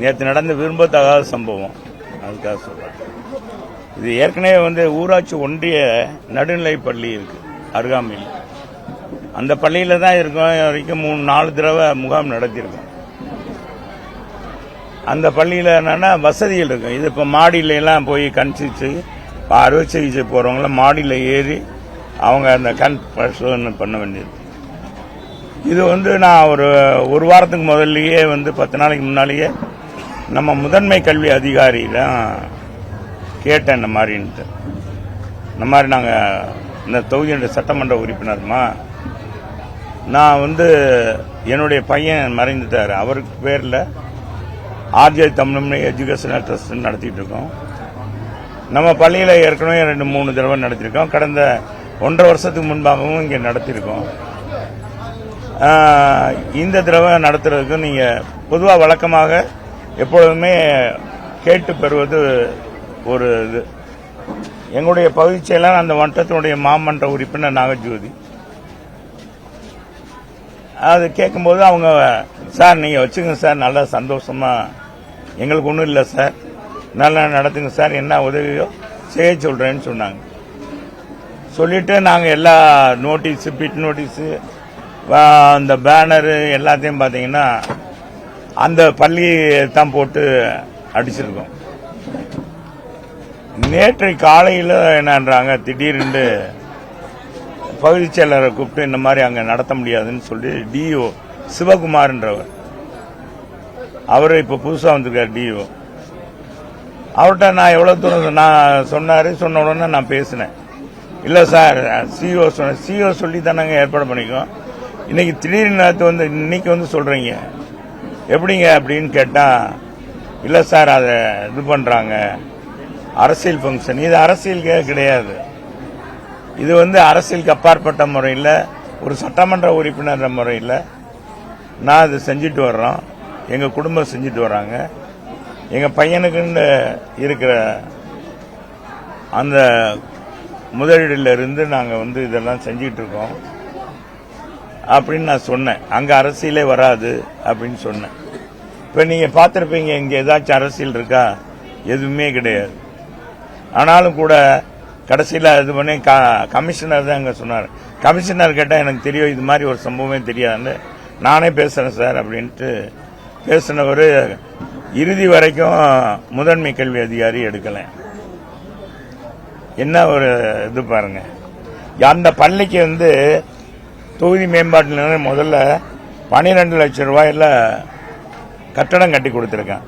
நேற்று நடந்த விரும்பத்தகாத சம்பவம். அதுக்காக சொல்கிறேன் இது ஏற்கனவே வந்து ஊராட்சி ஒன்றிய நடுநிலை பள்ளி இருக்குது அருகாமையில். அந்த பள்ளியில் தான் இருக்கோம். வரைக்கும் மூணு நாலு தடவை முகாம் நடத்தியிருக்கோம். அந்த பள்ளியில் என்னென்னா வசதிகள் இருக்கும் இது இப்போ மாடியிலலாம் போய் கண் சிகிச்சை அறுவை சிகிச்சை போகிறவங்களாம் மாடியில் ஏறி அவங்க அந்த கண் பரிசோதனை பண்ண வேண்டியது. இது வந்து நான் ஒரு ஒரு வாரத்துக்கு முதல்லையே வந்து பத்து நாளைக்கு முன்னாலேயே நம்ம முதன்மை கல்வி அதிகாரியிடம் கேட்டேன் இந்த மாதிரின்ட்டு. இந்த மாதிரி நாங்கள் இந்த தொகுதியுடைய சட்டமன்ற உறுப்பினருமா நான் வந்து என்னுடைய பையன் மறைந்துட்டார். அவருக்கு பேரில் ஆர்ஜே தமிழ்மணி எஜுகேஷனல் ட்ரஸ்ட் நடத்திட்டு இருக்கோம். நம்ம பள்ளியில் ஏற்கனவே ரெண்டு மூணு தடவை நடத்தியிருக்கோம் கடந்த ஒன்றரை வருஷத்துக்கு முன்பாகவும் இங்கே நடத்தியிருக்கோம் இந்த தடவை நடத்துறதுக்கு நீங்கள் பொதுவாக வழக்கமாக எப்பொழுதுமே கேட்டு பெறுவது ஒரு இது. எங்களுடைய பகுதி செயலாளர் அந்த வட்டத்தினுடைய மாமன்ற உறுப்பினர் நாகஜோதி. அது கேட்கும்போது அவங்க சார் நீங்கள் வச்சுங்க சார் நல்லா சந்தோஷமா எங்களுக்கு ஒன்றும் இல்லை சார். நல்லா நடத்துங்க சார் என்ன உதவியோ செய்ய சொல்கிறேன்னு சொன்னாங்க. சொல்லிட்டு நாங்கள் எல்லா நோட்டீஸு பிட் நோட்டீஸு அந்த பேனரு எல்லாத்தையும் பார்த்தீங்கன்னா அந்த பள்ளியை தான் போட்டு அடிச்சிருக்கோம். நேற்று காலையில் என்னன்றாங்க திடீர்னு பகுதி செயலரை கூப்பிட்டு இந்த மாதிரி அங்கே நடத்த முடியாதுன்னு சொல்லி டிஓ சிவகுமார்ன்றவர். அவர் இப்போ புதுசாக வந்திருக்கார் டிஓ அவர்கிட்ட நான் எவ்வளோ தூரம் நான் சொன்னார் சொன்ன உடனே நான் பேசினேன். இல்லை சார் சிஓ சொன்ன சிஓ சொல்லி தானங்க ஏற்பாடு பண்ணிக்கோம் இன்னைக்கு திடீர்னு வந்து இன்னைக்கு வந்து சொல்கிறீங்க எப்படிங்க அப்படின்னு கேட்டால் இல்லை சார் அதை இது பண்ணுறாங்க அரசியல் ஃபங்க்ஷன் இது அரசியலுக்கே கிடையாது. இது வந்து அரசியலுக்கு அப்பாற்பட்ட முறையில் ஒரு சட்டமன்ற உறுப்பினர் முறையில் நான் இது செஞ்சுட்டு வர்றோம். எங்கள் குடும்பம் செஞ்சுட்டு வர்றாங்க. எங்கள் பையனுக்குன்னு இருக்கிற அந்த முதலீடுலேருந்து நாங்கள் வந்து இதெல்லாம் செஞ்சிகிட்ருக்கோம் இருக்கோம். அப்படின்னு நான் சொன்னேன். அங்கே அரசியலே வராது அப்படின்னு சொன்னேன். இப்போ நீங்கள் பார்த்துருப்பீங்க இங்கே ஏதாச்சும் அரசியல் இருக்கா? எதுவுமே கிடையாது. ஆனாலும் கூட கடைசியில் இது பண்ணி க- கமிஷனர் தான் அங்கே சொன்னார். கமிஷனர் கேட்டால் எனக்கு தெரியும் இது மாதிரி ஒரு சம்பவமே தெரியாதுன்னு. நானே பேசுகிறேன் சார் அப்படின்ட்டு பேசினவர் இறுதி வரைக்கும் முதன்மை கல்வி அதிகாரி எடுக்கலை. என்ன ஒரு இது பாருங்க. அந்த பள்ளிக்கு வந்து தொகுதி மேம்பாட்டில் முதல்ல பன்னிரெண்டு லட்சம் ரூபாயில் கட்டடம் கட்டி கொடுத்துருக்கேன்.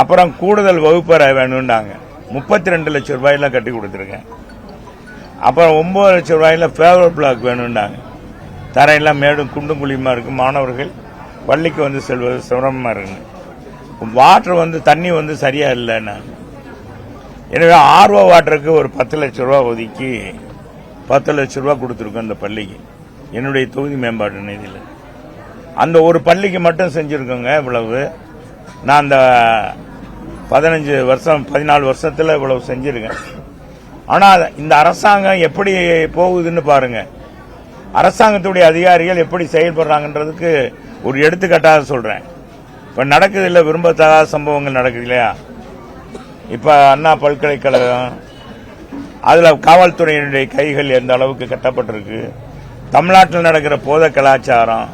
அப்புறம் கூடுதல் வகுப்பறை வேணும்னாங்க. முப்பத்தி ரெண்டு லட்சம் ரூபாயெல்லாம் கட்டி கொடுத்துருக்கேன். அப்புறம் ஒம்பது லட்சம் ரூபாயில் ஃபேவர் பிளாக் வேணும்னாங்க. தரையெல்லாம் மேடும் குண்டும் குழியுமா இருக்கும். மாணவர்கள் பள்ளிக்கு வந்து செல்வது சிரமமாக இருக்குங்க வாட்டர் வந்து தண்ணி வந்து சரியாக இல்லைன்னா. எனவே ஆர்வ வாட்டருக்கு ஒரு பத்து லட்சம் ரூபா ஒதுக்கி பத்து லட்சம் ரூபா கொடுத்துருக்கோம் இந்த பள்ளிக்கு. என்னுடைய தொகுதி மேம்பாட்டு நிதியில். அந்த ஒரு பள்ளிக்கு மட்டும் செஞ்சுருக்கோங்க இவ்வளவு. நான் அந்த பதினஞ்சு வருஷம் பதினாலு வருஷத்தில் இவ்வளவு செஞ்சுருக்கேன். ஆனால் இந்த அரசாங்கம் எப்படி போகுதுன்னு பாருங்க. அரசாங்கத்துடைய அதிகாரிகள் எப்படி செயல்படுறாங்கன்றதுக்கு ஒரு எடுத்துக்காட்டாக சொல்கிறேன் இப்போ நடக்குது இல்லை விரும்பத்தகாத சம்பவங்கள் நடக்குது இல்லையா? இப்போ அண்ணா பல்கலைக்கழகம் அதில் காவல்துறையினுடைய கைகள் எந்த அளவுக்கு கட்டப்பட்டிருக்கு? தமிழ்நாட்டில் நடக்கிற போத கலாச்சாரம்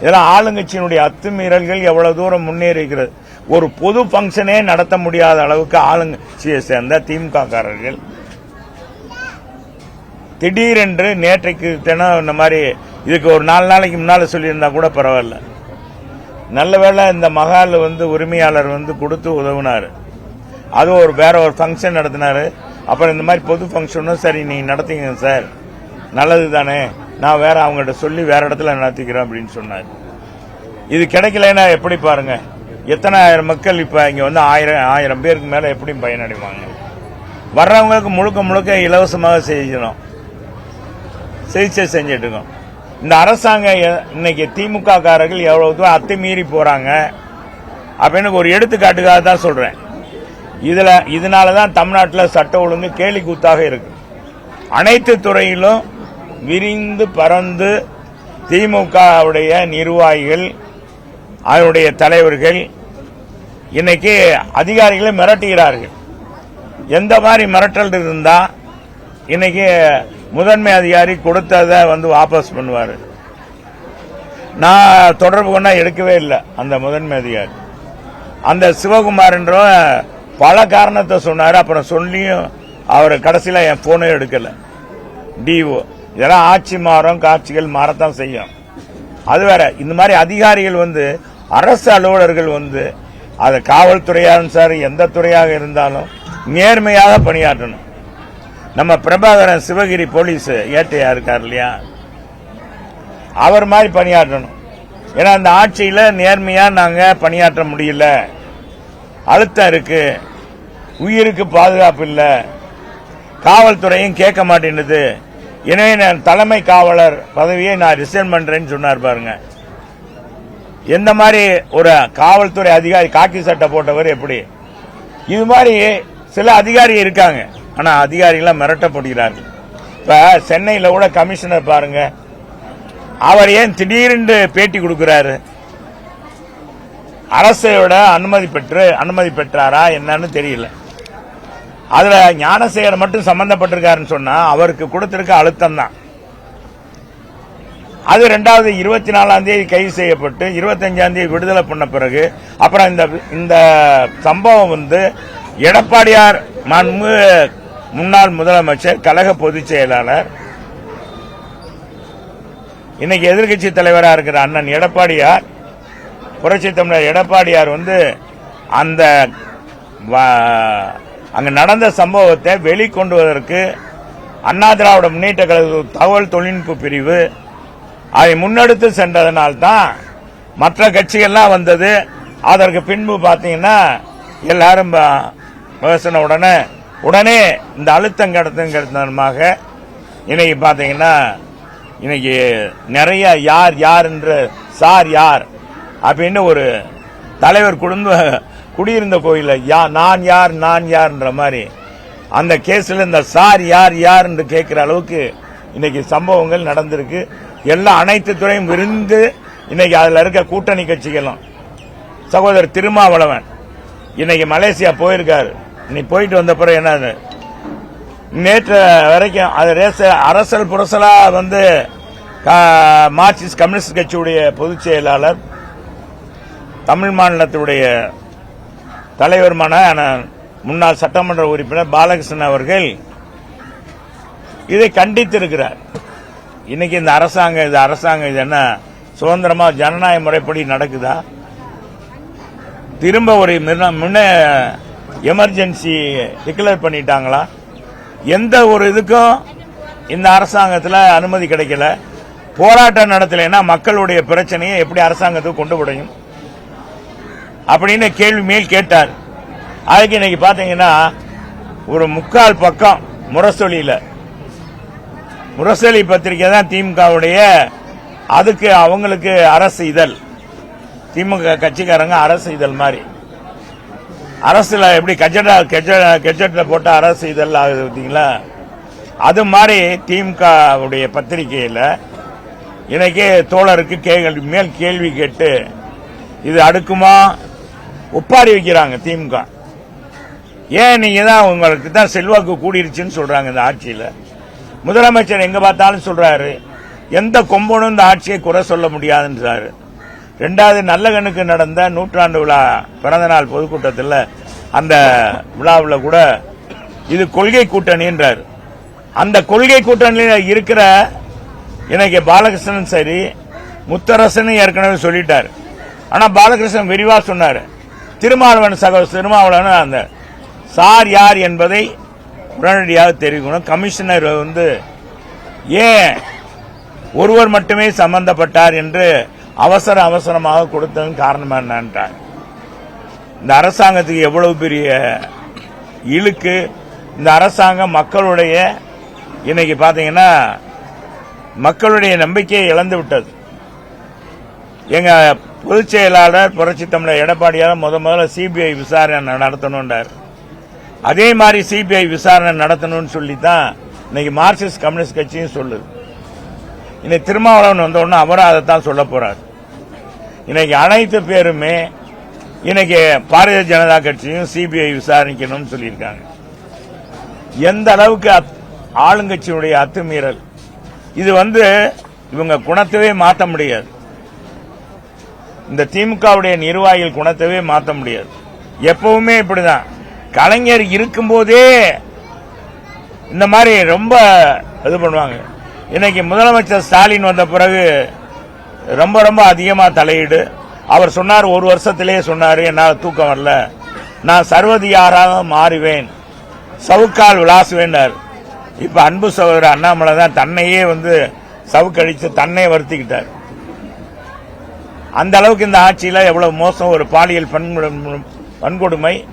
இதெல்லாம் ஆளுங்கட்சியினுடைய அத்துமீறல்கள் எவ்வளவு தூரம் முன்னேறிக்கிறது ஒரு பொது ஃபங்க்ஷனே நடத்த முடியாத அளவுக்கு ஆளுங்கட்சியை சேர்ந்த திமுக காரர்கள் திடீரென்று நேற்றைக்கு தினம் இந்த மாதிரி இதுக்கு ஒரு நாலு நாளைக்கு முன்னால சொல்லியிருந்தா கூட பரவாயில்ல. நல்ல வேளை இந்த மகால் வந்து உரிமையாளர் வந்து கொடுத்து உதவுனார். அது ஒரு வேற ஒரு ஃபங்க்ஷன் நடத்தினாரு. அப்புறம் இந்த மாதிரி பொது ஃபங்க்ஷனும் சரி நீங்க நடத்திங்க சார். நல்லது தானே நான் வேற அவங்ககிட்ட சொல்லி வேற இடத்துல நடத்திக்கிறேன் அப்படின்னு சொன்னார். இது கிடைக்கலன்னா எப்படி பாருங்க? எத்தனை ஆயிரம் மக்கள் இப்ப இங்க வந்து ஆயிரம் ஆயிரம் பேருக்கு மேல எப்படி பயனடைவாங்க? வர்றவங்களுக்கு முழுக்க முழுக்க இலவசமாக செய்யணும் சிகிச்சை செஞ்சுட்டு இருக்கோம். இந்த அரசாங்கம் இன்னைக்கு திமுக காரர்கள் எவ்வளவு தூரம் அத்துமீறி போறாங்க? அப்படின்னு ஒரு எடுத்துக்காட்டுக்காக தான் சொல்றேன். இதுல இதனால தான் தமிழ்நாட்டில் சட்ட ஒழுங்கு கேலி கூத்தாக இருக்கு. அனைத்து துறையிலும் விரிந்து பறந்து திமுகவுடைய நிர்வாகிகள் அவருடைய தலைவர்கள் இன்னைக்கு அதிகாரிகளை மிரட்டுகிறார்கள். எந்த மாதிரி மிரட்டல் இருந்தா இன்னைக்கு முதன்மை அதிகாரி கொடுத்ததை வந்து வாபஸ் பண்ணுவார். நான் தொடர்பு கொண்டா எடுக்கவே இல்லை அந்த முதன்மை அதிகாரி. அந்த சிவகுமார்ன்ற பல காரணத்தை சொன்னார் அப்புறம் சொல்லியும் அவர் கடைசியில் என் போனே எடுக்கலை. டிஓ இதெல்லாம் ஆட்சி மாறும் காட்சிகள் மாறத்தான் செய்யும். அது வேற இந்த மாதிரி அதிகாரிகள் வந்து அரசு அலுவலர்கள் வந்து அது காவல்துறையாக சார் எந்த துறையாக இருந்தாலும் நேர்மையாக பணியாற்றணும். நம்ம பிரபாகரன் சிவகிரி போலீஸ் ஏட்டையா இருக்கார் இல்லையா? அவர் மாதிரி பணியாற்றணும். ஏன்னா அந்த ஆட்சியில் நேர்மையாக நாங்கள் பணியாற்ற முடியல. அழுத்தம் இருக்கு. உயிருக்கு பாதுகாப்பு இல்லை. காவல்துறையும் கேட்க மாட்டேன்னுது. எனவே நான் தலைமை காவலர் பதவியை நான் ரிசைன் பண்றேன்னு சொன்னார் பாருங்க. எந்த மாதிரி ஒரு காவல்துறை அதிகாரி காக்கி சட்டை போட்டவர் எப்படி? இது மாதிரி சில அதிகாரி இருக்காங்க. ஆனால் அதிகாரிகள் மிரட்டப்படுகிறார்கள். இப்போ சென்னையில் கூட கமிஷனர் பாருங்க. அவர் ஏன் திடீரென்று பேட்டி கொடுக்கிறாரு? அரசோட அனுமதி பெற்று அனுமதி பெற்றாரா? என்னன்னு தெரியல. அதுல ஞானசேகர் மட்டும் சம்பந்தப்பட்டிருக்காருன்னு சொன்னா அவருக்கு கொடுத்திருக்க அழுத்தம் தான் அது ரெண்டாவது இருபத்தி நாலாம் தேதி கைது செய்யப்பட்டு இருபத்தஞ்சாம் தேதி விடுதலை பண்ண பிறகு அப்புறம் இந்த இந்த சம்பவம் வந்து எடப்பாடியார் மாண்பு முன்னாள் முதலமைச்சர் கழக பொதுச் செயலாளர் இன்னைக்கு எதிர்க்கட்சி தலைவராக இருக்கிற அண்ணன் எடப்பாடியார் புரட்சி தமிழர் எடப்பாடியார் வந்து அந்த வ- அங்கு நடந்த சம்பவத்தை வெளிக்கொண்டு வருவதற்கு அண்ணா திராவிட முன்னேற்ற கழக தகவல் தொழில்நுட்ப பிரிவு அதை முன்னெடுத்து சென்றதனால்தான் மற்ற கட்சிகள்லாம் வந்தது. அதற்கு பின்பு பார்த்தீங்கன்னா எல்லாரும் பேசின உடனே உடனே இந்த அழுத்தம் கடத்துங்கிறதுமாக இன்னைக்கு பார்த்தீங்கன்னா இன்னைக்கு நிறைய யார் யார் என்று சார் யார் அப்படின்னு ஒரு தலைவர் குடும்ப குடியிருந்த கோயில யா நான் யார் நான் யார்ன்ற மாதிரி. அந்த கேஸில் இந்த சார் யார் யார் என்று அளவுக்கு இன்னைக்கு சம்பவங்கள் நடந்திருக்கு. எல்லா அனைத்து துறையும் விருந்து இன்னைக்கு அதில் இருக்க கூட்டணி கட்சிகளும். சகோதரர் திருமாவளவன் இன்னைக்கு மலேசியா போயிருக்காரு. நீ போயிட்டு வந்த பிறகு என்ன நேற்று வரைக்கும் அது ரேச அரசல் புரசலா வந்து கா- மார்க்சிஸ்ட் கம்யூனிஸ்ட் கட்சியுடைய பொதுச் செயலாளர் தமிழ் மாநிலத்துடைய தலைவருமான முன்னாள் சட்டமன்ற உறுப்பினர் பாலகிருஷ்ணன் அவர்கள் இதை கண்டித்திருக்கிறார். இன்னைக்கு இந்த அரசாங்கம் இது அரசாங்கம் இது என்ன? சுதந்திரமா ஜனநாயக முறைப்படி நடக்குதா? திரும்ப ஒரு முன்ன எமர்ஜென்சி டிக்ளேர் பண்ணிட்டாங்களா? எந்த ஒரு இதுக்கும் இந்த அரசாங்கத்தில் அனுமதி கிடைக்கல. போராட்டம் நடத்தலைன்னா மக்களுடைய பிரச்சனையை எப்படி அரசாங்கத்துக்கு கொண்டு விடையும் அப்படின்னு கேள்வி மேல் கேட்டார். அதுக்கு இன்னைக்கு பாத்தீங்கன்னா ஒரு முக்கால் பக்கம் முரசொலியில. முரசொலி பத்திரிகை தான் திமுகவுடைய அதுக்கு அவங்களுக்கு அரசு இதழ். திமுக கட்சிக்காரங்க அரசு இதழ் மாதிரி. அரசுல எப்படி கஜெட்டா கெஜெட்ல போட்ட அரசு இதழ் ஆகுது பார்த்தீங்களா? அது மாதிரி திமுகவுடைய பத்திரிகையில் இன்னைக்கு தோழருக்கு கேள்வி மேல் கேள்வி கேட்டு இது அடுக்குமா ஒப்பாரி வைக்கிறாங்க திமுக. ஏன் நீங்க தான் உங்களுக்கு தான் செல்வாக்கு கூடிருச்சுன்னு சொல்றாங்க இந்த ஆட்சியில்? முதலமைச்சர் எங்க பார்த்தாலும் சொல்றாரு எந்த கொம்பனும் இந்த ஆட்சியை குறை சொல்ல முடியாதுன்றாரு. ரெண்டாவது நல்ல கண்ணுக்கு நடந்த நூற்றாண்டு விழா பிறந்தநாள் பொதுக்கூட்டத்தில் அந்த விழாவில் கூட இது கொள்கை கூட்டணின்றார் அந்த கொள்கை கூட்டணியில் இருக்கிற இன்னைக்கு பாலகிருஷ்ணன் சரி முத்தரசன் ஏற்கனவே சொல்லிட்டார். ஆனால் பாலகிருஷ்ணன் விரிவாக சொன்னார். திருமாவளவன் சகோ திருமாவளவன் அந்த சார் யார் என்பதை உடனடியாக தெரிவிக்கணும். கமிஷனர் வந்து ஏன் ஒருவர் மட்டுமே சம்பந்தப்பட்டார் என்று அவசர அவசரமாக கொடுத்ததன் காரணமாக என்னன்றார் இந்த அரசாங்கத்துக்கு எவ்வளவு பெரிய இழுக்கு. இந்த அரசாங்கம் மக்களுடைய இன்னைக்கு பார்த்தீங்கன்னா மக்களுடைய நம்பிக்கையை இழந்து விட்டது. எங்கள் பொதுச் செயலாளர் புரட்சி தமிழர் எடப்பாடியார் முத முதல்ல சிபிஐ விசாரணை நடத்தணும்ன்றார். அதே மாதிரி சிபிஐ விசாரணை நடத்தணும்னு சொல்லி தான் இன்னைக்கு மார்க்சிஸ்ட் கம்யூனிஸ்ட் கட்சியும் சொல்லுது. இன்னைக்கு திருமாவளவன் வந்தோடனே அவரும் அதை தான் சொல்ல போறார். இன்னைக்கு அனைத்து பேருமே இன்னைக்கு பாரதிய ஜனதா கட்சியும் சிபிஐ விசாரிக்கணும்னு சொல்லியிருக்காங்க. எந்த அளவுக்கு ஆளுங்கட்சியினுடைய ஆளுங்கட்சியுடைய அத்துமீறல்? இது வந்து இவங்க குணத்தவே மாற்ற முடியாது. இந்த திமுகவுடைய நிர்வாகிகள் குணத்தவே மாற்ற முடியாது. எப்பவுமே இப்படிதான். கலைஞர் இருக்கும்போதே இந்த மாதிரி ரொம்ப இது பண்ணுவாங்க. இன்னைக்கு முதலமைச்சர் ஸ்டாலின் வந்த பிறகு ரொம்ப ரொம்ப அதிகமாக தலையீடு. அவர் சொன்னார் ஒரு வருஷத்திலேயே சொன்னார் என்னால் தூக்கம் வரல. நான் சர்வதியாராக மாறுவேன். சவுக்கால் விளாசுவேன்னார். இப்போ அன்பு சகோதரர் அண்ணாமலை தான் தன்னையே வந்து சவுக்கழித்து தன்னை வருத்திக்கிட்டார். அந்த அளவுக்கு இந்த ஆட்சியில் எவ்வளவு மோசம் ஒரு பாலியல் வன்கொடுமை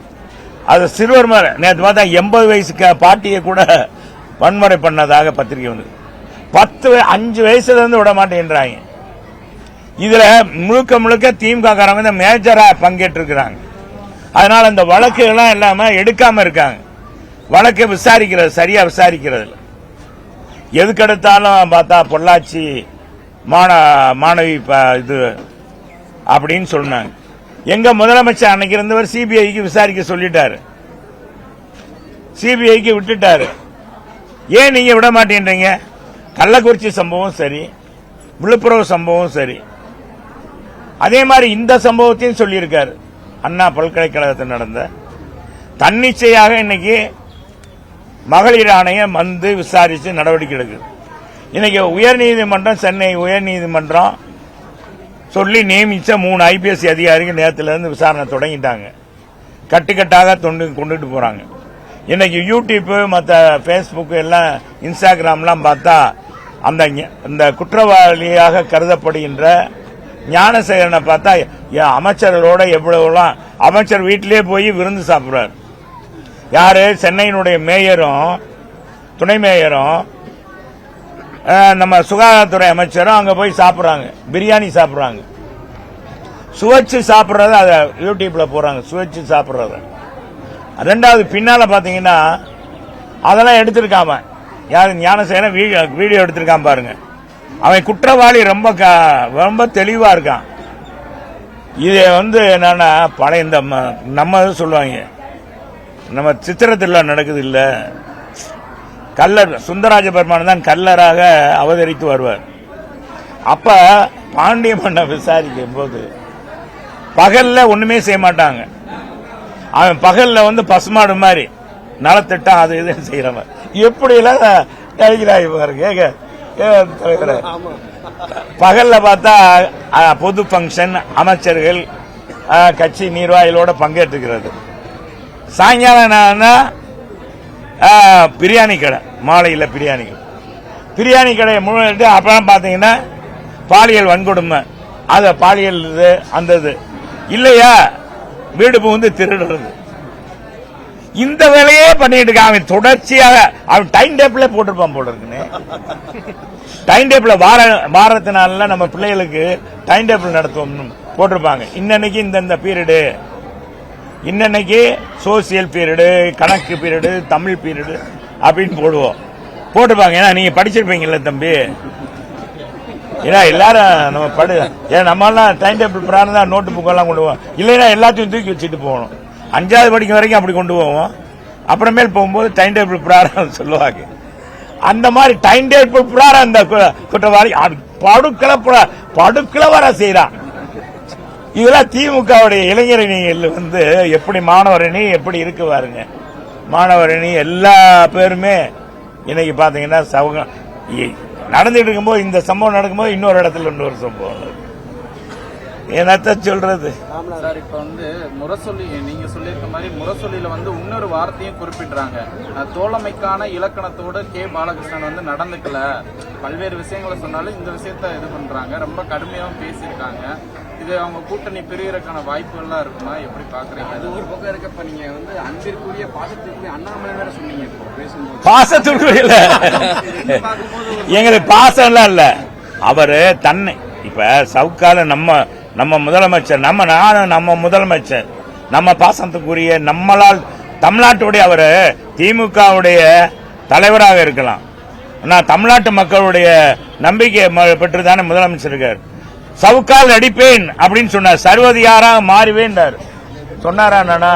அது சிறுவர் மேல நேற்று பார்த்தா எண்பது வயசுக்கு பாட்டியை கூட வன்முறை பண்ணதாக பத்திரிகை வந்து பத்து அஞ்சு வயசுலேருந்து விட மாட்டேன்றாங்க. இதில் முழுக்க முழுக்க திமுக காரங்க இந்த பங்கேற்றிருக்கிறாங்க. அதனால் அந்த இந்த வழக்குகள்லாம் இல்லாமல் எடுக்காமல் இருக்காங்க. வழக்கை விசாரிக்கிறது சரியாக விசாரிக்கிறது எதுக்கெடுத்தாலும் பார்த்தா பொள்ளாச்சி மாண மாணவி ப- இது அப்படின்னு சொன்னாங்க. எங்க முதலமைச்சர் அன்னைக்கு இருந்தவர் சிபிஐக்கு விசாரிக்க சொல்லிட்டாரு. சிபிஐக்கு விட்டுட்டாரு. ஏன் நீங்க விட மாட்டேன்றீங்க? கள்ளக்குறிச்சி சம்பவம் சரி விழுப்புரம் சம்பவம் சரி. அதே மாதிரி இந்த சம்பவத்தையும் சொல்லியிருக்காரு. அண்ணா பல்கலைக்கழகத்தில் நடந்த தன்னிச்சையாக இன்னைக்கு மகளிர் ஆணையம் வந்து விசாரித்து நடவடிக்கை எடுக்குது. இன்னைக்கு உயர்நீதிமன்றம் சென்னை உயர்நீதிமன்றம் சொல்லி நியமிச்ச மூணு ஐபிஎஸ் அதிகாரிகள் நேரத்துல இருந்து விசாரணை தொடங்கிட்டாங்க. கட்டுக்கட்டாக தொண்டு கொண்டுட்டு போறாங்க. இன்னைக்கு யூடியூப்பு மற்ற ஃபேஸ்புக்கு எல்லாம் இன்ஸ்டாகிராம்லாம் பார்த்தா அந்த இந்த குற்றவாளியாக கருதப்படுகின்ற ஞானசேகரனை பார்த்தா அமைச்சர்களோட எவ்வளவுலாம் அமைச்சர் வீட்டிலே போய் விருந்து சாப்பிட்றாரு. யாரு? சென்னையினுடைய மேயரும் துணை மேயரும் நம்ம சுகாதாரத்துறை அமைச்சரும் அங்கே போய் சாப்பிட்றாங்க. பிரியாணி சாப்பிட்றாங்க. சுவைச்சு சாப்பிட்றத அதை யூடியூப்பில் போகிறாங்க சுவைச்சு சாப்பிட்றத. ரெண்டாவது பின்னால் பார்த்தீங்கன்னா அதெல்லாம் எடுத்திருக்காம. யார் ஞானசேன வீடியோ வீடியோ எடுத்திருக்கான் பாருங்க. அவன் குற்றவாளி ரொம்ப க- ரொம்ப தெளிவாக இருக்கான். இது வந்து என்னன்னா பழைய இந்த ம- நம்ம சொல்லுவாங்க. நம்ம சித்திரத்தில் நடக்குது இல்லை. கல்லர் சுந்தராஜ பெருமான் தான் கல்லராக அவதரித்து வருவார். அப்ப பாண்டிய மன்னர் விசாரிக்கும் போது பகல்ல ஒண்ணுமே செய்ய மாட்டாங்க. அவன் பகல்ல வந்து பசுமாடு மாதிரி நலத்திட்டம் அது இது செய்யறவன் எப்படி எல்லாம் கழிக்கிறாய் பாருங்க பகல்ல பார்த்தா பொது ஃபங்க்ஷன் அமைச்சர்கள் கட்சி நிர்வாகிகளோட பங்கேற்றுக்கிறது. சாயங்காலம் என்னன்னா, பிரியாணி கடை. மாலையில் பிரியாணி கடை. பிரியாணி கடையை முழுட்டு அப்புறம் பார்த்தீங்கன்னா பாலியல் வன்கொடுமை. அது பாலியல் இது அந்த இது. இல்லையா? வீடு புகுந்து திருடுறது. இந்த வேலையே பண்ணிட்டு இருக்கான். அவன் தொடர்ச்சியாக அவன் டைம் டேபிளே போட்டிருப்பான் போல இருக்குன்னு. டைம் டேபிள் வார வாரத்தினால நம்ம பிள்ளைகளுக்கு டைம் டேபிள் நடத்துவோம் போட்டிருப்பாங்க. இன்னன்னைக்கு இந்தந்த பீரியடு இன்னன்னைக்கு சோசியல் பீரியடு கணக்கு பீரியடு தமிழ் பீரியடு அப்படின்னு போடுவோம். போட்டுப்பாங்க. ஏன்னா நீங்க படிச்சிருப்பீங்கல்ல தம்பி. ஏன்னா எல்லாரும் நம்ம படு ஏன் நம்மளாம் டைம் டேபிள் பிராணம் தான் நோட்டு புக்கெல்லாம் கொண்டு போவோம். இல்லைன்னா எல்லாத்தையும் தூக்கி வச்சுட்டு போகணும். அஞ்சாவது படிக்கும் வரைக்கும் அப்படி கொண்டு போவோம். அப்புறமேல் போகும்போது டைம் டேபிள் பிராரம் சொல்லுவாங்க. அந்த மாதிரி டைம் டேபிள் பிராரம் அந்த கு- குற்றவாளி படுக்கிழப்புற படுக்கிழவர செய்யறான் இதெல்லாம் திமுகவுடைய இளைஞரணிகள் வந்து எப்படி மாணவரணி எப்படி இருக்கு பாருங்க. மாணவரணி எல்லா பேருமே இன்னைக்கு பார்த்தீங்கன்னா சவுக நடந்துட்டு இருக்கும்போது இந்த சம்பவம் நடக்கும்போது இன்னொரு இடத்துல இன்னொரு சம்பவம். நடக்குது. என்னத்த சொல்றது. சார் இப்ப வந்து முரசொலி நீங்க சொல்லியிருக்க மாதிரி முரசொலியில வந்து இன்னொரு வார்த்தையும் குறிப்பிடுறாங்க. தோழமைக்கான இலக்கணத்தோட கே. பாலகிருஷ்ணன் வந்து நடந்துக்கல. பல்வேறு விஷயங்களை சொன்னாலும் இந்த விஷயத்த இது பண்றாங்க. ரொம்ப கடுமையாகவும் பேசியிருக்காங்க. இது அவங்க கூட்டணி பிரியறதுக்கான வாய்ப்புகள்லாம் இருக்குமா? எப்படி பாக்குறீங்க? அது ஒரு பக்கம் இருக்க இப்ப நீங்க வந்து அன்பிற்குரிய பாசத்திற்குரிய அண்ணாமலை வேற சொன்னீங்க பேசும்போது. பாசத்துக்கு இல்ல எங்களுக்கு பாசம்லாம் இல்ல. அவரு தன்னை இப்ப சவுக்கால நம்ம நம்ம முதலமைச்சர் நம்ம நானும் நம்ம முதலமைச்சர் நம்ம பாசத்துக்குரிய நம்மளால் தமிழ்நாட்டுடைய அவரு திமுகவுடைய தலைவராக இருக்கலாம். ஆனா தமிழ்நாட்டு மக்களுடைய நம்பிக்கை பெற்று தானே முதலமைச்சர் இருக்கார். சவுக்கால் அடிப்பேன் அப்படின்னு சொன்னார். சர்வதியாராக மாறுவேன் சொன்னாரா நானா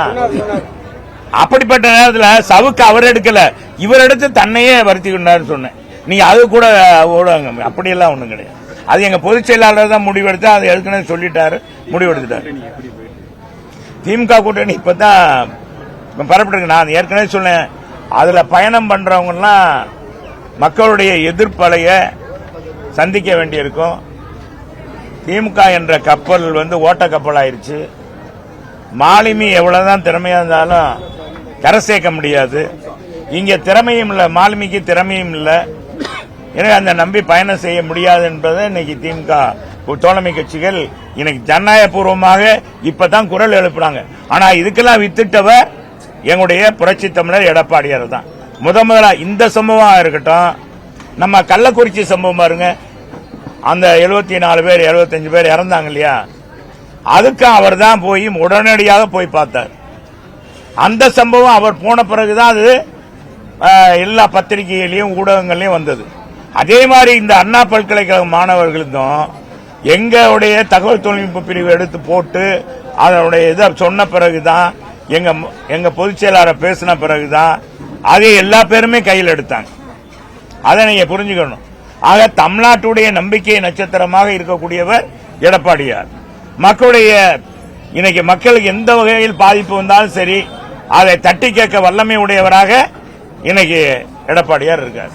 அப்படிப்பட்ட நேரத்தில் சவுக்கு அவர் எடுக்கல. இவர் எடுத்து தன்னையே வருத்தி கொண்டார் சொன்னேன். நீங்க அது கூட ஓடுவாங்க. அப்படியெல்லாம் ஒண்ணும் கிடையாது. அது எங்க பொதுச் செயலாளர் தான் முடிவெடுத்து அதை ஏற்கனவே சொல்லிட்டாரு முடிவெடுத்துட்டாரு. திமுக கூட்டணி இப்பதான் பரப்பிட்டு நான் ஏற்கனவே சொன்னேன். அதுல பயணம் பண்றவங்கலாம் மக்களுடைய எதிர்ப்பலைய சந்திக்க வேண்டியிருக்கும். திமுக என்ற கப்பல் வந்து ஓட்ட கப்பல் ஆயிடுச்சு மாலுமி எவ்வளவுதான் திறமையா இருந்தாலும் கரை சேர்க்க முடியாது. இங்க திறமையும் இல்லை மாலுமிக்கு திறமையும் இல்லை. எனவே அந்த நம்பி பயணம் செய்ய முடியாது என்பதை இன்னைக்கு திமுக தோழமை கட்சிகள் இன்னைக்கு ஜனநாயகபூர்வமாக இப்பதான் குரல் எழுப்புறாங்க. ஆனா இதுக்கெல்லாம் வித்துட்டவர் எங்களுடைய புரட்சி தமிழர் எடப்பாடியார் தான். முத முதலா இந்த சம்பவம் இருக்கட்டும் நம்ம கள்ளக்குறிச்சி சம்பவம் பாருங்க அந்த 74 நாலு பேர் 75 பேர் இறந்தாங்க இல்லையா? அதுக்கு அவர் தான் போய் உடனடியாக போய் பார்த்தார். அந்த சம்பவம் அவர் போன பிறகுதான் அது எல்லா பத்திரிகைகளையும் ஊடகங்கள்லையும் வந்தது. அதே மாதிரி இந்த அண்ணா பல்கலைக்கழக மாணவர்களுக்கும் எங்களுடைய தகவல் தொழில்நுட்ப பிரிவு எடுத்து போட்டு அதனுடைய இதை சொன்ன பிறகுதான் எங்க எங்க பொதுச் செயலாளர் பேசின பிறகுதான் அதை எல்லா பேருமே கையில் எடுத்தாங்க. அதை நீங்க புரிஞ்சுக்கணும். ஆக தமிழ்நாட்டுடைய நம்பிக்கை நட்சத்திரமாக இருக்கக்கூடியவர் எடப்பாடியார். மக்களுடைய இன்னைக்கு மக்களுக்கு எந்த வகையில் பாதிப்பு வந்தாலும் சரி அதை தட்டி கேட்க வல்லமை உடையவராக இன்னைக்கு எடப்பாடியார் இருக்கார்.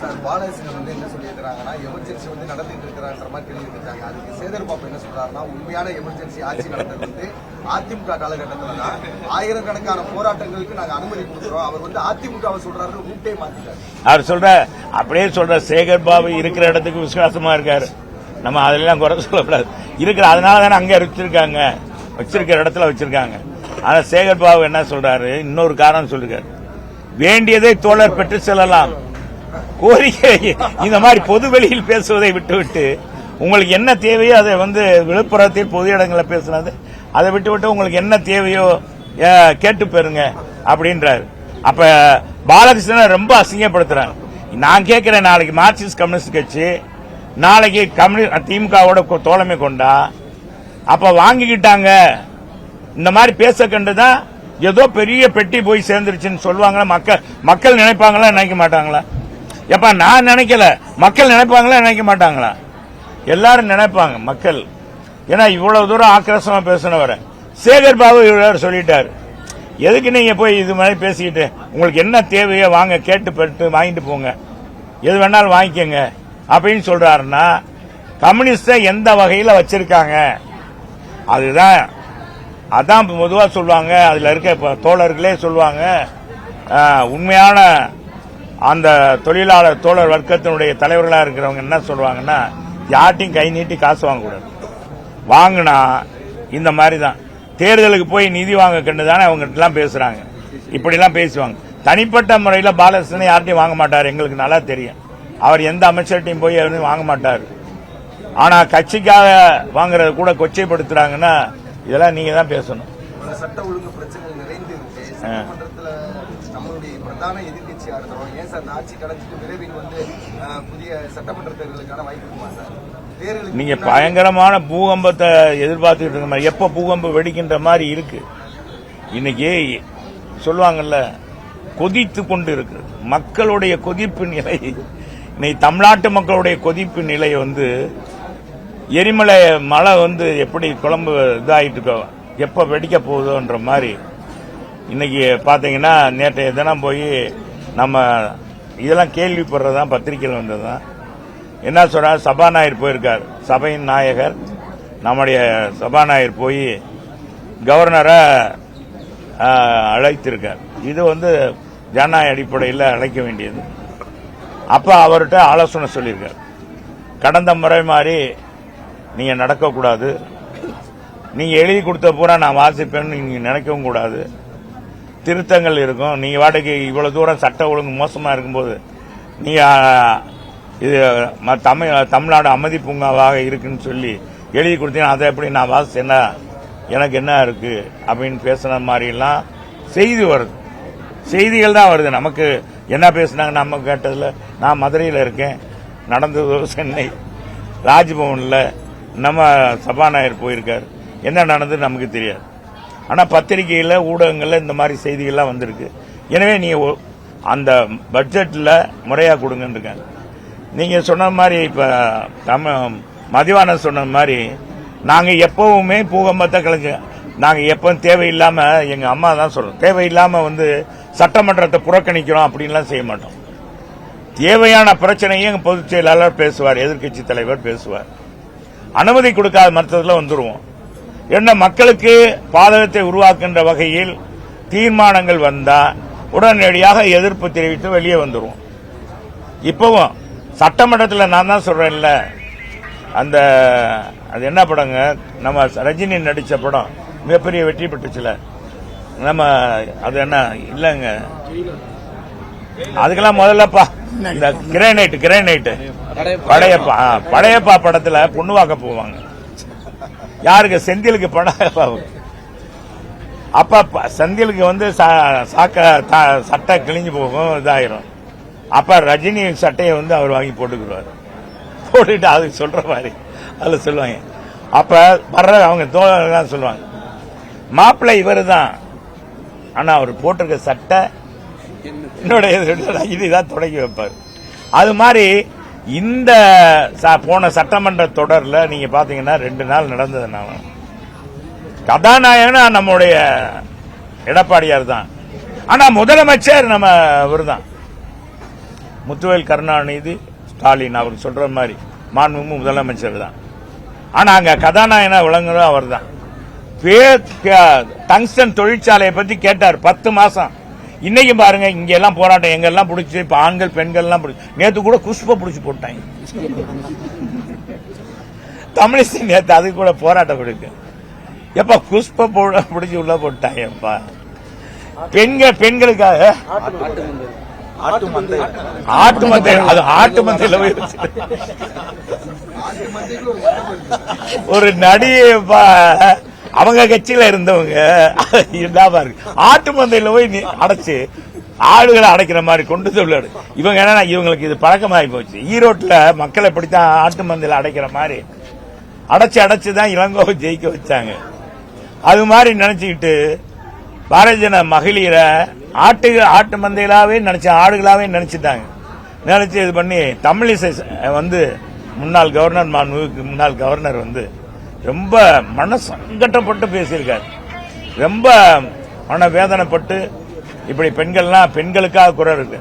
சார் சொல்றாருன்னா உண்மையான எமர்ஜென்சி ஆட்சி நடந்தது வந்து அதிமுக காலகட்டத்துல தான் ஆயிரக்கணக்கான போராட்டங்களுக்கு நாங்க அனுமதி கொடுக்குறோம். அவர் வந்து அதிமுகவை சொல்றாரு ரூட்டே மாத்திட்டாரு. அவர் சொல்ற அப்படியே சொல்ற சேகர் பாபு இருக்கிற இடத்துக்கு விசுவாசமா இருக்காரு. நம்ம அதெல்லாம் குறை சொல்லக்கூடாது. இருக்கிற அதனால தானே அங்கே வச்சிருக்காங்க. வச்சிருக்கிற இடத்துல வச்சிருக்காங்க. ஆனால் சேகர் பாபு என்ன சொல்றாரு? இன்னொரு காரணம் சொல்லிருக்காரு. வேண்டியதை தோழர் பெற்று செல்லலாம். கோரிக்கை. இந்த மாதிரி பொது வெளியில் பேசுவதை விட்டுவிட்டு உங்களுக்கு என்ன தேவையோ அதை வந்து விழுப்புரத்தில் பொது இடங்களில் பேசுனது அதை விட்டுவிட்டு உங்களுக்கு என்ன தேவையோ கேட்டு பெறுங்க அப்படின்றாரு. அப்ப பாலகிருஷ்ணன் ரொம்ப அசிங்கப்படுத்துறாங்க நான் கேட்கிறேன் நாளைக்கு மார்க்சிஸ்ட் கம்யூனிஸ்ட் கட்சி நாளைக்கு கம்யூனி திமுகவோட தோழமை கொண்டா அப்ப வாங்கிக்கிட்டாங்க. இந்த மாதிரி பேச கண்டுதான் ஏதோ பெரிய பெட்டி போய் சேர்ந்துருச்சுன்னு சொல்லுவாங்களா? மக்கள் மக்கள் நினைப்பாங்களா? நினைக்க மாட்டாங்களா? எப்ப நான் நினைக்கல. மக்கள் நினைப்பாங்களா? நினைக்க மாட்டாங்களா? எல்லாரும் நினைப்பாங்க மக்கள். ஏன்னா இவ்வளவு தூரம் ஆக்கிரசமா பேசினவரை. சேகர் பாபு இவ்வளவு சொல்லிட்டாரு. எதுக்கு நீங்க போய் இது மாதிரி பேசிக்கிட்டு உங்களுக்கு என்ன தேவையோ வாங்க கேட்டு பெற்று வாங்கிட்டு போங்க. எது வேணாலும் வாங்கிக்கோங்க. அப்படின்னு சொல்றாருன்னா கம்யூனிஸ்டை எந்த வகையில் வச்சிருக்காங்க? அதுதான் அதான் பொதுவாக சொல்லுவாங்க அதில் இருக்க இப்போ தோழர்களே சொல்லுவாங்க உண்மையான அந்த தொழிலாளர் தோழர் வர்க்கத்தினுடைய தலைவர்களாக இருக்கிறவங்க என்ன சொல்லுவாங்கன்னா யார்ட்டையும் கை நீட்டி காசு வாங்கக்கூடாது. வாங்கினா இந்த மாதிரி தான் தேர்தலுக்கு போய் நிதி வாங்க கண்டு தானே அவங்க எல்லாம் பேசுறாங்க. இப்படிலாம் பேசுவாங்க. தனிப்பட்ட முறையில் பாலகிருஷ்ணன் யார்ட்டையும் வாங்க மாட்டார். எங்களுக்கு நல்லா தெரியும். அவர் எந்த அமைச்சர்கிட்டையும் போய் எதுவும் வாங்க மாட்டார். ஆனா கட்சிக்காக வாங்குறது கூட கொச்சைப்படுத்துறாங்கன்னா இதெல்லாம் நீங்க தான் பேசணும். இந்த சட்ட ஒழுங்கு பிரச்சனை நிறைந்து இருக்கு. சட்டமன்றத்துல நம்மளுடைய பிரதான எதிர்க்கட்சியா இருக்கிறோம் ஏன் சார் இந்த ஆட்சி கலைச்சிட்டு விரைவில் வந்து அஹ், புதிய சட்டமன்ற தேர்தலுக்கான வாய்ப்பு இருக்குமா சார்? தேர்தலுக்கு நீங்க பயங்கரமான பூகம்பத்தை எதிர்பார்த்துட்டு இருக்க மாதிரி எப்ப பூகம்பம் வெடிக்கின்ற மாதிரி இருக்கு? இன்னைக்கு சொல்லுவாங்கல்ல கொதித்து கொண்டு இருக்கு மக்களுடைய கொதிப்பு நிலை இன்னைக்கு தமிழ்நாட்டு மக்களுடைய கொதிப்பு நிலை வந்து எரிமலை மழை வந்து எப்படி குழம்பு இதாயிட்டு இருக்கோ எப்ப வெடிக்க போகுதோன்ற மாதிரி இன்னைக்கு பாத்தீங்கன்னா நேற்றைய தினம் போய் நம்ம இதெல்லாம் கேள்விப்படுறதுதான் பத்திரிகையில் வந்ததுதான். என்ன சொல்றாரு சபாநாயகர் போயிருக்கார். சபையின் நாயகர். நம்முடைய சபாநாயகர் போய் கவர்னரை அழைத்திருக்கார். இது வந்து ஜனநாயக அடிப்படையில் அழைக்க வேண்டியது. அப்போ அவர்கிட்ட ஆலோசனை சொல்லியிருக்கார். கடந்த முறை மாதிரி நீங்கள் நடக்கக்கூடாது. நீங்கள் எழுதி கொடுத்த பூரா நான் வாசிப்பேன்னு நீங்கள் நினைக்கவும் கூடாது. திருத்தங்கள் இருக்கும். நீங்கள் வாடகை இவ்வளோ தூரம் சட்ட ஒழுங்கு மோசமாக இருக்கும்போது நீங்கள் இது ம- தமிழ் தமிழ்நாடு அமைதி பூங்காவாக இருக்குன்னு சொல்லி எழுதி கொடுத்தீங்கன்னா அதை எப்படி நான் வாசிச்சேன்னா எனக்கு என்ன இருக்கு அப்படின்னு பேசுன மாதிரிலாம் செய்தி வருது. செய்திகள் தான் வருது. நமக்கு என்ன பேசுனாங்க நம்ம கேட்டதில் நான் மதுரையில் இருக்கேன் நடந்தது சென்னை ராஜ்பவனில் நம்ம சபாநாயகர் போயிருக்கார். என்ன நடந்தது நமக்கு தெரியாது. ஆனால் பத்திரிகையில் ஊடகங்களில் இந்த மாதிரி செய்திகள்லாம் வந்திருக்கு. எனவே நீ ஒ- அந்த பட்ஜெட்டில் முறையாக கொடுங்கன்னு இருக்காங்க நீங்கள் சொன்ன மாதிரி இப்போ தமிழ் மதிவானன் சொன்ன மாதிரி நாங்கள் எப்பவுமே பூகம்பத்தை கலைஞ்சு நாங்கள் எப்போ தேவையில்லாமல் எங்கள் அம்மா தான் சொல்கிறோம் தேவையில்லாமல் வந்து சட்டமன்றத்தை புறக்கணிக்கிறோம் அப்படின்லாம் செய்ய மாட்டோம். தேவையான பிரச்சனையும் எங்கள் பொதுச் செயலாளர் பேசுவார் எதிர்க்கட்சி தலைவர் பேசுவார். அனுமதி கொடுக்காத மருத்துவத்தில் வந்துடுவோம் என்ன மக்களுக்கு பாதகத்தை உருவாக்குகின்ற வகையில் தீர்மானங்கள் வந்தால் உடனடியாக எதிர்ப்பு தெரிவித்து வெளியே வந்துருவோம். இப்போவும் சட்டமன்றத்தில் நான் தான் சொல்கிறேன்ல அந்த அது என்ன படங்க? நம்ம ரஜினி நடித்த படம். மிகப்பெரிய வெற்றி பெற்றுச்சுல. நம்ம அது என்ன? இல்லைங்க. அதுக்கெல்லாம் முதல்லப்பா இந்த கிரேனைட்டு கிரேனைட்டு. படையப்பா படையப்பா படத்துல பொண்ணுவாக்க போவாங்க. யாருக்கு? செந்திலுக்கு படம் அப்ப செந்திலுக்கு வந்து சா- சாக்க சட்டை கிழிஞ்சு போகும் இதாயிரும். அப்ப ரஜினி சட்டையை வந்து அவர் வாங்கி போட்டுக்குருவாரு போட்டுட்டு அதுக்கு சொல்ற மாதிரி. அதுல சொல்லுவாங்க. அப்ப வர்ற அவங்க தான் சொல்லுவாங்க. மாப்பிள்ளை இவரு தான். ஆனா அவர் போட்டிருக்க சட்டை என்னுடைய ரஜினி தான் தொடங்கி வைப்பார். அது மாதிரி இந்த ச- போன சட்டமன்ற தொடரில் நீங்க பாத்தீங்கன்னா ரெண்டு நாள் நடந்ததுனால கதாநாயகனா நம்முடைய எடப்பாடியார் தான். ஆனா முதலமைச்சர் நம்ம இவர் தான் முத்துவேல் கருணாநிதி ஸ்டாலின் அவர் சொல்ற மாதிரி மாண்புமிகு முதலமைச்சர் தான். ஆனா அங்க கதாநாயகனா விளங்குறது அவர் தான் டங்ஸ்டன் தொழிற்சாலையை பத்தி கேட்டார் பத்து மாசம். இன்னைக்கு பாருங்க இங்க எல்லாம் போராட்டம் எங்க எல்லாம் பிடிச்சி இப்ப ஆண்கள் பெண்கள் எல்லாம் பிடிச்சி. நேத்து கூட குஷ்ப பிடிச்சி போட்டாங்க. தமிழிசை நேத்து அது கூட போராட்டம் இருக்கு. எப்ப குஷ்ப பிடிச்சி உள்ள போட்டாங்க எப்பா. பெண்கள் பெண்களுக்காக. ஆட்டு மந்தை. அது ஆட்டு மந்தையில போய் ஒரு நடிகை அவங்க கட்சியில இருந்தவங்க இல்லாம இருக்கு ஆட்டு மந்தையில போய் நீ அடைச்சு ஆடுகளை அடைக்கிற மாதிரி கொண்டு சொல்லாடு இவங்க என்ன இவங்களுக்கு இது பழக்கமாகி போச்சு. ஈரோட்டில் மக்களை இப்படித்தான் ஆட்டு மந்தையில் அடைக்கிற மாதிரி அடைச்சு அடைச்சு தான் இளங்கோவை ஜெயிக்க வச்சாங்க. அது மாதிரி நினைச்சுக்கிட்டு பாரதிய ஜன மகளிரை ஆட்டு ஆட்டு மந்தைகளாகவே நினச்சி ஆடுகளாகவே நினச்சிட்டாங்க. நினச்சி இது பண்ணி தமிழிசை வந்து முன்னாள் கவர்னர் மாண்புக்கு முன்னாள் கவர்னர் வந்து ரொம்ப மன பேசியிருக்கார். பேசியிருக்காரு ரொம்ப மன வேதனைப்பட்டு இப்படி பெண்கள்லாம் பெண்களுக்காக குறை இருக்கு.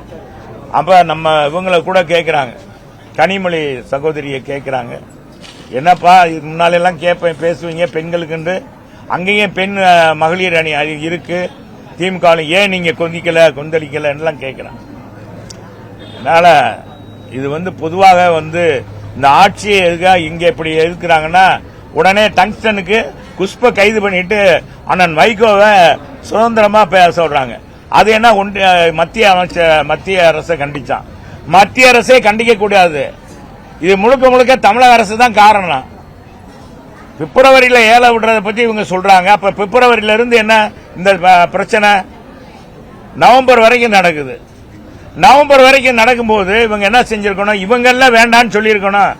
அப்போ நம்ம இவங்களை கூட கேட்குறாங்க கனிமொழி சகோதரியை கேட்குறாங்க என்னப்பா இதுக்கு முன்னாலெல்லாம் கேட்பேன் பேசுவீங்க பெண்களுக்குன்ட்டு அங்கேயும் பெண் மகளிர் அணி அணி இருக்கு. திமுக ஏன் நீங்க கொதிக்கல கொந்தளிக்கல எல்லாம் கேட்கிறாங்க இது வந்து பொதுவாக வந்து இந்த ஆட்சியை எதுக்கா இங்க இப்படி எதுக்குறாங்கன்னா உடனே டங்ஸ்டனுக்கு குஷ்ப கைது பண்ணிட்டு அண்ணன் வைகோவை சுதந்திரமா பேச சொல்றாங்க. அது என்ன ஒன்றிய மத்திய அமைச்சர் மத்திய அரசை கண்டிச்சான். மத்திய அரசே கண்டிக்க கூடாது. இது முழுக்க முழுக்க தமிழக அரசு தான் காரணம். பிப்ரவரியில் ஏழை விடுறதை பற்றி இவங்க சொல்கிறாங்க அப்போ பிப்ரவரியிலேருந்து என்ன இந்த ப- பிரச்சனை? நவம்பர் வரைக்கும் நடக்குது. நவம்பர் வரைக்கும் நடக்கும்போது இவங்க என்ன செஞ்சுருக்கணும்? இவங்கெல்லாம் வேண்டான்னு வேண்டாம்னு சொல்லியிருக்கணும்.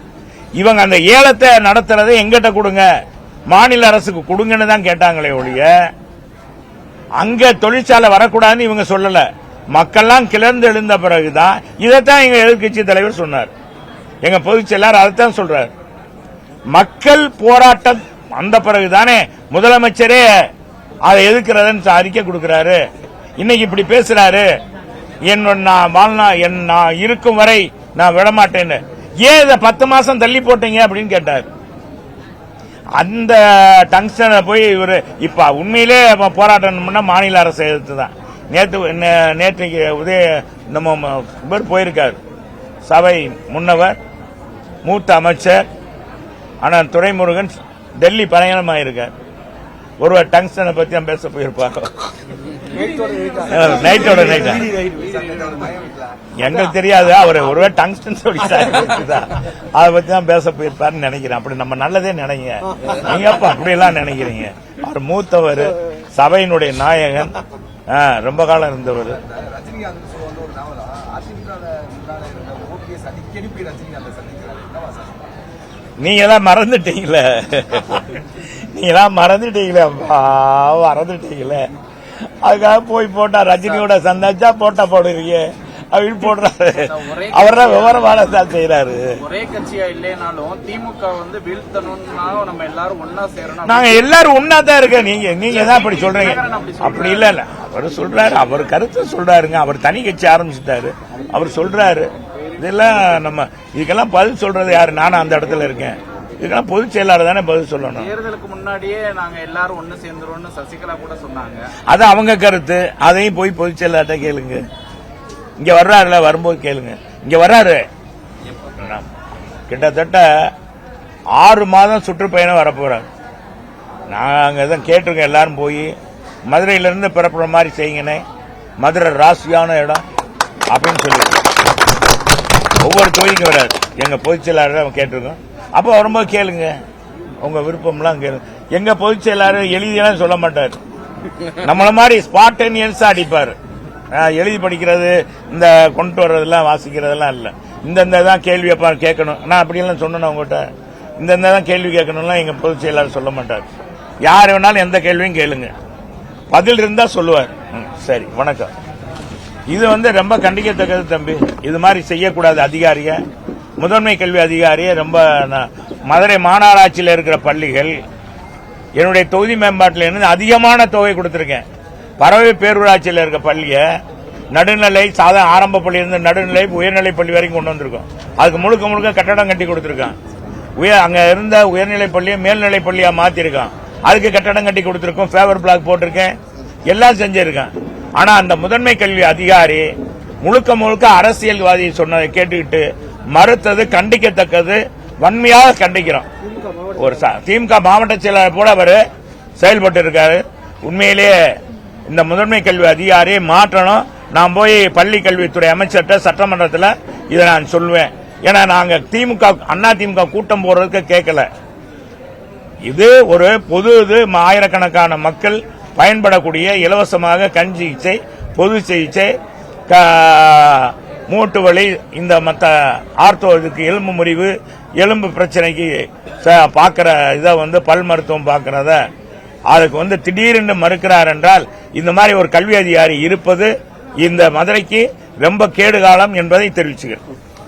இவங்க அந்த ஏலத்தை நடத்துறதை எங்கிட்ட கொடுங்க. மாநில அரசுக்கு கொடுங்கன்னு தான் கேட்டாங்களே ஒழிய அங்க தொழிற்சாலை வரக்கூடாதுன்னு இவங்க சொல்லல. மக்கள்லாம் கிளர்ந்து எழுந்த பிறகுதான் இதைத்தான் எங்க எதிர்க்கட்சி தலைவர் சொன்னார். எங்க பொதுச் செயலாளர் அதைத்தான் சொல்றாரு. மக்கள் போராட்டம் வந்த பிறகுதானே முதலமைச்சரே அதை எதிர்க்கிறதுன்னு அறிக்கை கொடுக்கிறாரு. இன்னைக்கு இப்படி பேசுறாரு. என் நான் வாழ்நா என் நான் இருக்கும் வரை நான் விடமாட்டேன்னு. ஏன் இதை பத்து மாசம் தள்ளி போட்டீங்க அப்படின்னு கேட்டார். அந்த டங்ஸ்டனை போய் இவர் இப்ப உண்மையிலே போராட்டம்னா போராட்டம் மாநில அரசு எதிர்த்து தான் நேற்று நே- நேற்றைக்கு உதய நம்ம ம- இவர் போயிருக்கார். சபை முன்னவர் மூத்த அமைச்சர் ஆனால் துரைமுருகன் டெல்லி பயணமாயிருக்கார் ஒருவர் டங்ஸ்டனை பத்தி தான் பேச போயிருப்பாங்க நைட்டோட நைட்டா? எங்களுக்கு தெரியாது அவர் ஒருவே டங்ஸ்டன் சொல்லிட்டாரு. அதை பத்தி தான் பேச போயிருப்பாருன்னு நினைக்கிறேன். அப்படி நம்ம நல்லதே நினைங்க. நீங்க அப்ப அப்படி எல்லாம் நினைக்கிறீங்க. அவர் மூத்தவர் சபையினுடைய நாயகன். ரொம்ப காலம் இருந்தவர் ரஜினிகாந்த் சொல்ல வந்து ஒரு நாவலா அதிமுக முன்னால இருந்த ஓபிஎஸ் அடிக்கடி போய் ரஜினிகாந்த் நீங்க எல்லாம் மறந்துட்டீங்களே. நீங்களாம் மறந்துட்டீங்களே அப்பா மறந்துட்டீங்களே. அதுக்காக போய் போட்டா ரஜினியோட சந்தாச்சா போட்டா போடுறீங்க. அப்படின்னு போடுறாரு. அவர் தான் விவரமான தான் செய்யறாரு ஒரே கட்சியா இல்லைனாலும் திமுக வந்து வீழ்த்தணும்னா நம்ம எல்லாரும் ஒன்னா சேரணும். நாங்க எல்லாரும் ஒன்னா தான் இருக்க நீங்க நீங்க தான் அப்படி சொல்றீங்க. அப்படி இல்ல இல்ல. அவர் சொல்றாரு அவர் கருத்து சொல்றாருங்க. அவர் தனி கட்சி ஆரம்பிச்சுட்டாரு. அவர் சொல்றாரு. இதெல்லாம் நம்ம இதுக்கெல்லாம் பதில் சொல்றது யாரு? நானும் அந்த இடத்துல இருக்கேன். இதுக்கெல்லாம் பொதுச் செயலாளர் தானே பதில் சொல்லணும். தேர்தலுக்கு முன்னாடியே நாங்க எல்லாரும் ஒண்ணு சேர்ந்துருவோம்னு சசிகலா கூட சொன்னாங்க. அது அவங்க கருத்து. அதையும் போய் பொதுச் செயலாளர்கிட்ட கேளுங்க. இங்க வர்றாருல வரும்போது கேளுங்க. இங்க வர்றாரு. கிட்டத்தட்ட ஆறு மாதம் சுற்றுப்பயணம் வரப்போறாரு. நாங்க தான் கேட்டிருக்கோம் எல்லாரும் போய். மதுரையில இருந்து பிறப்புற மாதிரி செய்யுங்கண்ணே. மதுரை ராசியான இடம் அப்படின்னு சொல்லியிருக்கோம். ஒவ்வொரு தொகுதிக்கு வராது எங்க பொதுச் செயலாளர் கேட்டிருக்கோம். அப்போ வரும்போது கேளுங்க. உங்க விருப்பம்லாம் கேளுங்க எங்க பொதுச் செயலாளர் எழுதியெல்லாம் சொல்ல மாட்டார். நம்மள மாதிரி ஸ்பாட் அடிப்பார். எழுதி படிக்கிறது இந்த கொண்டு வர்றதெல்லாம் வாசிக்கிறதெல்லாம் இல்லை. இந்தந்த தான் கேள்வி அப்ப கேட்கணும். நான் அப்படியெல்லாம் சொன்னேன் உங்கள்கிட்ட இந்தந்த தான் கேள்வி கேட்கணும்லாம் எங்க பொதுச் செயலாளர் சொல்ல மாட்டார். யார் வேணாலும் எந்த கேள்வியும் கேளுங்க. பதில் இருந்தால் சொல்லுவார். ம், சரி வணக்கம். இது வந்து ரொம்ப கண்டிக்கத்தக்கது தம்பி. இது மாதிரி செய்யக்கூடாது அதிகாரிய முதன்மை கல்வி அதிகாரியை ரொம்ப மதுரை மாநகராட்சியில் இருக்கிற பள்ளிகள் என்னுடைய தொகுதி மேம்பாட்டில் இருந்து அதிகமான தொகை கொடுத்துருக்கேன். பறவை பேரூராட்சியில் இருக்க பள்ளியை நடுநிலை சாதா ஆரம்ப பள்ளியிலிருந்து நடுநிலை உயர்நிலை பள்ளி வரைக்கும் கொண்டு வந்திருக்கோம். அதுக்கு முழுக்க முழுக்க கட்டடம் கட்டி கொடுத்துருக்கான். உயர் அங்கே இருந்த உயர்நிலை பள்ளியை மேல்நிலை பள்ளியாக மாத்திருக்கான். அதுக்கு கட்டடம் கட்டி கொடுத்துருக்கோம். ஃபேவர் பிளாக் போட்டிருக்கேன். எல்லாம் செஞ்சிருக்கேன். ஆனா அந்த முதன்மை கல்வி அதிகாரி முழுக்க முழுக்க அரசியல்வாதி சொன்னதை கேட்டுக்கிட்டு மறுத்தது கண்டிக்கத்தக்கது வன்மையாக கண்டிக்கிறோம். ஒரு திமுக மாவட்ட செயலாளர் கூட அவர் செயல்பட்டு இருக்காரு உண்மையிலேயே இந்த முதன்மை கல்வி அதிகாரியை மாற்றணும். நான் போய் பள்ளி கல்வித்துறை அமைச்சர்கிட்ட சட்டமன்றத்தில் இதை நான் சொல்லுவேன். ஏன்னா நாங்கள் திமுக அண்ணா திமுக கூட்டம் போடுறதுக்கு கேட்கல. இது ஒரு பொது இது ஆயிரக்கணக்கான மக்கள் பயன்படக்கூடிய இலவசமாக கண் சிகிச்சை பொது சிகிச்சை மூட்டு வலி இந்த மற்ற ஆர்த்தோ இதுக்கு எலும்பு முறிவு எலும்பு பிரச்சனைக்கு பார்க்குற இதை வந்து பல் மருத்துவம் பார்க்குறத அதுக்கு வந்து திடீரென்று மறுக்கிறார் என்றால் இந்த மாதிரி ஒரு கல்வி அதிகாரி இருப்பது இந்த மதுரைக்கு ரொம்ப கேடுகாலம் என்பதை தெரிவிச்சுக்கிறேன்.